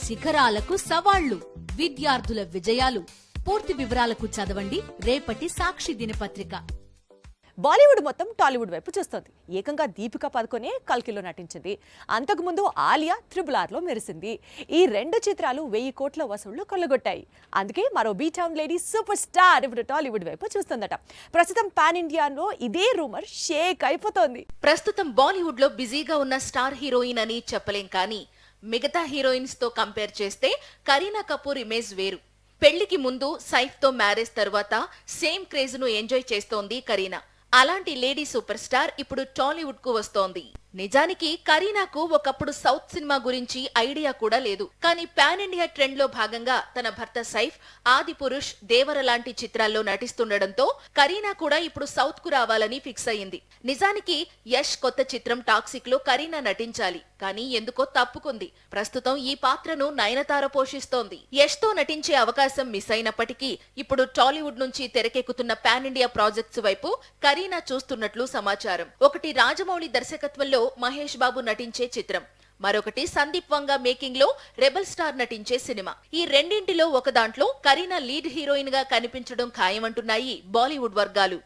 శిఖరాలకు సవాళ్ళు విద్యార్థుల విజయాలు. పూర్తి వివరాలకు చదవండి రేపటి సాక్షి దినపత్రిక. బాలీవుడ్ మొత్తం టాలీవుడ్ వైపు చూస్తోంది. ఏకంగా దీపికా పదుకొనే కల్కిలో నటించింది. అంతకుముందు ఆలియా త్రిబుల్ ఆర్లో మెరిసింది. ఈ రెండు చిత్రాలు వెయ్యి కోట్ల వసూళ్ళు కొల్లగొట్టాయి. అందుకే మరో B town lady super star ఇప్పుడు టాలీవుడ్ వైపు చూస్తుందట. ప్రస్తుతం పాన్ ఇండియాలో ఇదే రూమర్ షేక్ అయిపోతోంది. ప్రస్తుతం బాలీవుడ్లో బిజీగా ఉన్న స్టార్ హీరోయిన్ అని చెప్పలేం కానీ మిగతా హీరోయిన్స్తో కంపేర్ చేస్తే కరీనా కపూర్ ఇమేజ్ వేరు. పెళ్ళికి ముందు సైఫ్తో మ్యారేజ్ తర్వాత సేమ్ క్రేజ్ను ఎంజాయ్ చేస్తోంది కరీనా. అలాంటి లేడీ సూపర్ స్టార్ ఇప్పుడు టాలీవుడ్కు వస్తోంది. నిజానికి కరీనాకు ఒకప్పుడు సౌత్ సినిమా గురించి ఐడియా కూడా లేదు. కానీ పాన్ ఇండియా ట్రెండ్లో భాగంగా తన భర్త సైఫ్ ఆది పురుష్ దేవర లాంటి చిత్రాల్లో నటిస్తుండడంతో కరీనా కూడా ఇప్పుడు సౌత్కు రావాలని ఫిక్స్ అయింది నిజానికి యష్ కొత్త చిత్రం టాక్సిక్లో కరీనా నటించాలి. కానీ ఎందుకో తప్పుకుంది. ప్రస్తుతం ఈ పాత్రను నయనతార పోషిస్తోంది. యష్తో నటించే అవకాశం మిస్ అయినప్పటికీ ఇప్పుడు టాలీవుడ్ నుంచి తెరకెక్కుతున్న పాన్ ఇండియా ప్రాజెక్ట్స్ వైపు కరీనా చూస్తున్నట్లు సమాచారం. ఒకటి రాజమౌళి దర్శకత్వంలో మహేష్ బాబు నటించే చిత్రం. మరొకటి సందీప్ వంగ మేకింగ్లో రెబల్ స్టార్ నటించే సినిమా. ఈ రెండింటిలో ఒక దాంట్లో కరీనా లీడ్ హీరోయిన్గా కనిపించడం ఖాయమంటున్నాయి బాలీవుడ్ వర్గాలు.